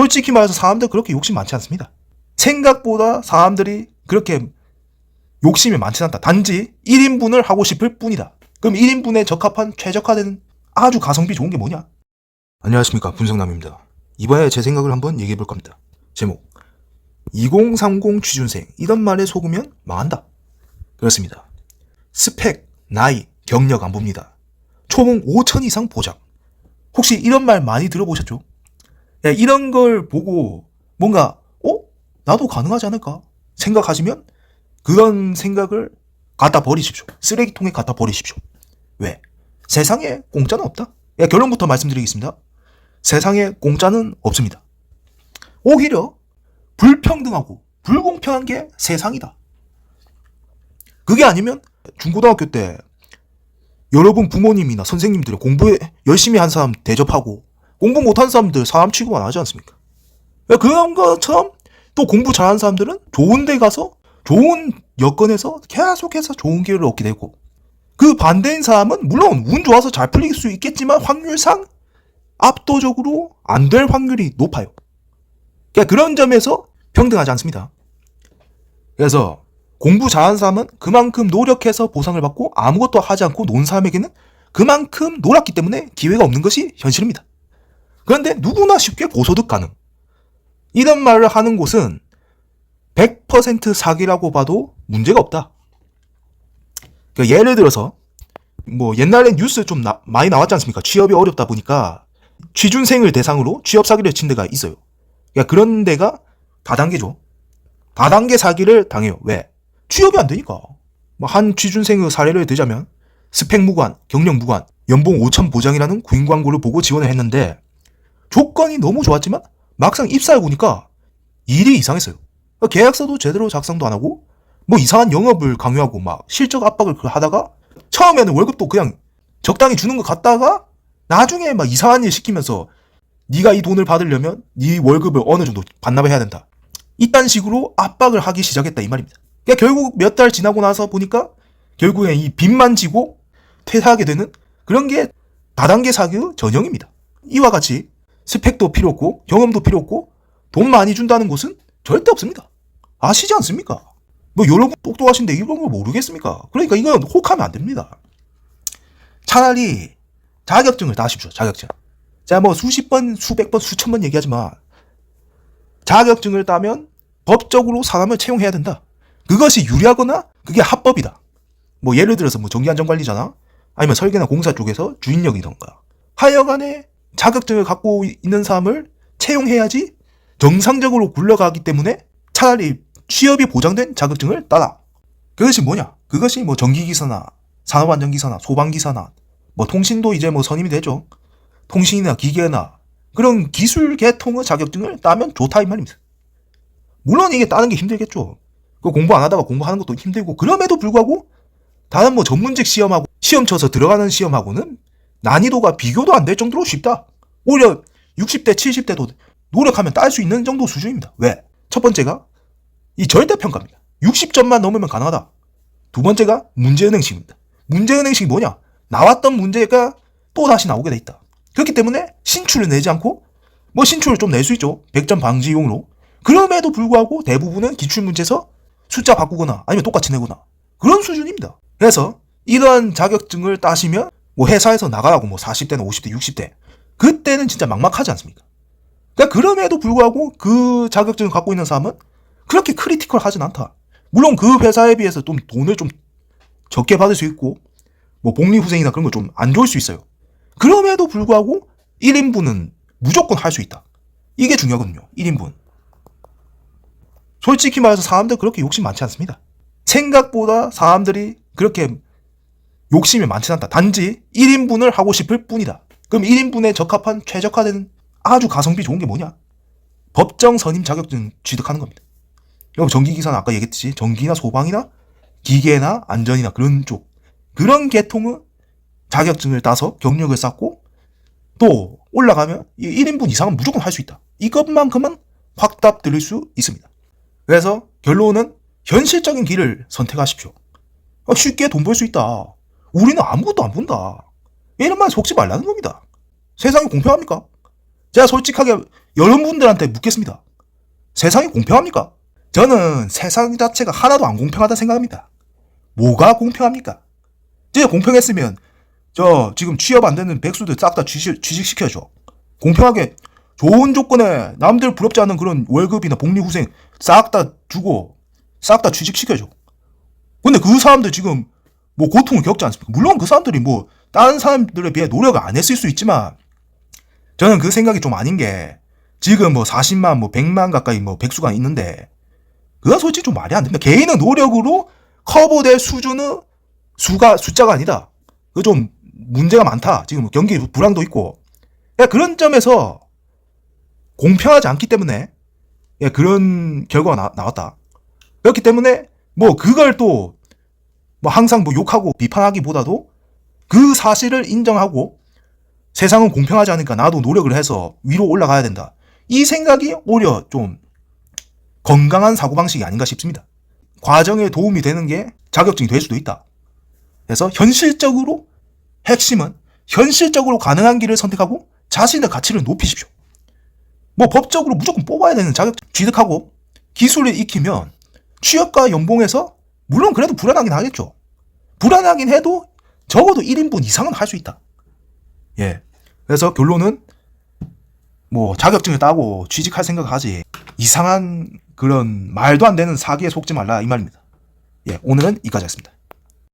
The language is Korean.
솔직히 말해서 사람들 그렇게 욕심 많지 않습니다. 생각보다 사람들이 그렇게 욕심이 많지 않다. 단지 1인분을 하고 싶을 뿐이다. 그럼 1인분에 적합한 최적화된 아주 가성비 좋은 게 뭐냐? 안녕하십니까 분석남입니다. 이번에 제 생각을 한번 얘기해 볼 겁니다. 제목 2030 취준생 이런 말에 속으면 망한다. 그렇습니다. 스펙, 나이, 경력 안 봅니다. 초봉 5천 이상 보장. 혹시 이런 말 많이 들어보셨죠? 야, 이런 걸 보고 뭔가 어? 나도 가능하지 않을까? 생각하시면 그런 생각을 갖다 버리십시오. 쓰레기통에 갖다 버리십시오. 왜? 세상에 공짜는 없다. 야, 결론부터 말씀드리겠습니다. 세상에 공짜는 없습니다. 오히려 불평등하고 불공평한 게 세상이다. 그게 아니면 중고등학교 때 여러분 부모님이나 선생님들이 공부 열심히 한 사람 대접하고 공부 못한 사람들 사람 취급안 하지 않습니까? 야, 그런 것처럼 또 공부 잘하는 사람들은 좋은 데 가서 좋은 여건에서 계속해서 좋은 기회를 얻게 되고 그 반대인 사람은 물론 운 좋아서 잘 풀릴 수 있겠지만 확률상 압도적으로 안 될 확률이 높아요. 그러니까 그런 점에서 평등하지 않습니다. 그래서 공부 잘하는 사람은 그만큼 노력해서 보상을 받고 아무것도 하지 않고 논 사람에게는 그만큼 놀았기 때문에 기회가 없는 것이 현실입니다. 그런데 누구나 쉽게 고소득 가능. 이런 말을 하는 곳은 100% 사기라고 봐도 문제가 없다. 그러니까 예를 들어서 뭐 옛날에 뉴스 좀 나- 많이 나왔지 않습니까? 취업이 어렵다 보니까 취준생을 대상으로 취업 사기를 친 데가 있어요. 그러니까 그런 데가 다단계죠. 다단계 사기를 당해요. 왜? 취업이 안 되니까. 뭐 한 취준생의 사례를 들자면 스펙 무관, 경력 무관, 연봉 5천 보장이라는 구인 광고를 보고 지원을 했는데 조건이 너무 좋았지만 막상 입사해 보니까 일이 이상했어요. 계약서도 제대로 작성도 안 하고 뭐 이상한 영업을 강요하고 막 실적 압박을 그 하다가 처음에는 월급도 그냥 적당히 주는 것 같다가 나중에 막 이상한 일 시키면서 네가 이 돈을 받으려면 네 월급을 어느 정도 반납을 해야 된다. 이딴 식으로 압박을 하기 시작했다 이 말입니다. 그러니까 결국 몇 달 지나고 나서 보니까 결국엔 이 빚만 지고 퇴사하게 되는 그런 게 다단계 사기의 전형입니다. 이와 같이 스펙도 필요 없고 경험도 필요 없고 돈 많이 준다는 곳은 절대 없습니다. 아시지 않습니까? 뭐 여러분 똑똑하신데 이런 거 모르겠습니까? 그러니까 이건 혹하면 안 됩니다. 차라리 자격증을 따십시오. 자격증. 자, 뭐 수십 번, 수백 번, 수천 번 얘기하지만 자격증을 따면 법적으로 사람을 채용해야 된다. 그것이 유리하거나 그게 합법이다. 뭐 예를 들어서 뭐 전기안전관리자나 아니면 설계나 공사 쪽에서 주인력이던가 하여간에 자격증을 갖고 있는 사람을 채용해야지 정상적으로 굴러가기 때문에 차라리 취업이 보장된 자격증을 따라. 그것이 뭐냐? 그것이 뭐 전기기사나 산업안전기사나 소방기사나 뭐 통신도 이제 뭐 선임이 되죠. 통신이나 기계나 그런 기술 계통의 자격증을 따면 좋다 이 말입니다. 물론 이게 따는 게 힘들겠죠. 그 공부 안 하다가 공부하는 것도 힘들고 그럼에도 불구하고 다른 뭐 전문직 시험하고 시험 쳐서 들어가는 시험하고는 난이도가 비교도 안 될 정도로 쉽다. 오히려 60대, 70대도 노력하면 딸 수 있는 정도 수준입니다. 왜? 첫 번째가 이 절대평가입니다. 60점만 넘으면 가능하다. 두 번째가 문제은행식입니다. 문제은행식이 뭐냐? 나왔던 문제가 또 다시 나오게 돼 있다. 그렇기 때문에 신출을 내지 않고 뭐 신출을 좀 낼 수 있죠. 100점 방지용으로. 그럼에도 불구하고 대부분은 기출문제에서 숫자 바꾸거나 아니면 똑같이 내거나 그런 수준입니다. 그래서 이러한 자격증을 따시면 뭐 회사에서 나가라고 뭐 40대나 50대, 60대 그때는 진짜 막막하지 않습니까? 그러니까 그럼에도 불구하고 그 자격증을 갖고 있는 사람은 그렇게 크리티컬 하진 않다. 물론 그 회사에 비해서 좀 돈을 좀 적게 받을 수 있고 뭐 복리후생이나 그런 거 좀 안 좋을 수 있어요. 그럼에도 불구하고 1인분은 무조건 할 수 있다. 이게 중요하거든요. 1인분. 솔직히 말해서 사람들 그렇게 욕심 많지 않습니다. 생각보다 사람들이 그렇게 욕심이 많지 않다. 단지 1인분을 하고 싶을 뿐이다. 그럼 1인분에 적합한 최적화된 아주 가성비 좋은 게 뭐냐? 법정 선임 자격증 취득하는 겁니다. 여러분 전기기사는 아까 얘기했듯이 전기나 소방이나 기계나 안전이나 그런 쪽 그런 계통의 자격증을 따서 경력을 쌓고 또 올라가면 이 1인분 이상은 무조건 할 수 있다. 이것만큼은 확답 드릴 수 있습니다. 그래서 결론은 현실적인 길을 선택하십시오. 아, 쉽게 돈 벌 수 있다. 우리는 아무것도 안 본다. 이런 말 속지 말라는 겁니다. 세상이 공평합니까? 제가 솔직하게 여러분들한테 묻겠습니다. 세상이 공평합니까? 저는 세상 자체가 하나도 안 공평하다 생각합니다. 뭐가 공평합니까? 진짜 공평했으면 저 지금 취업 안 되는 백수들 싹 다 취직, 취직시켜줘. 공평하게 좋은 조건에 남들 부럽지 않은 그런 월급이나 복리후생 싹 다 주고 싹 다 취직시켜줘. 근데 그 사람들 지금 뭐 고통을 겪지 않습니까? 물론 그 사람들이 뭐 다른 사람들에 비해 노력을 안 했을 수 있지만 저는 그 생각이 좀 아닌 게 지금 뭐 40만 뭐 100만 가까이 뭐 백수가 있는데 그건 솔직히 좀 말이 안 됩니다. 개인의 노력으로 커버될 수준의 수가 숫자가 아니다. 그 좀 문제가 많다. 지금 경기 불황도 있고 야, 그런 점에서 공평하지 않기 때문에 예, 그런 결과가 나, 나왔다. 그렇기 때문에 뭐 그걸 또 뭐 항상 뭐 욕하고 비판하기보다도 그 사실을 인정하고 세상은 공평하지 않으니까 나도 노력을 해서 위로 올라가야 된다. 이 생각이 오히려 좀 건강한 사고방식이 아닌가 싶습니다. 과정에 도움이 되는 게 자격증이 될 수도 있다. 그래서 현실적으로 핵심은 현실적으로 가능한 길을 선택하고 자신의 가치를 높이십시오. 뭐 법적으로 무조건 뽑아야 되는 자격증 취득하고 기술을 익히면 취업과 연봉에서 물론 그래도 불안하긴 하겠죠. 불안하긴 해도 적어도 1인분 이상은 할 수 있다. 예. 그래서 결론은 뭐 자격증을 따고 취직할 생각하지 이상한 그런 말도 안 되는 사기에 속지 말라 이 말입니다. 예, 오늘은 이까지였습니다.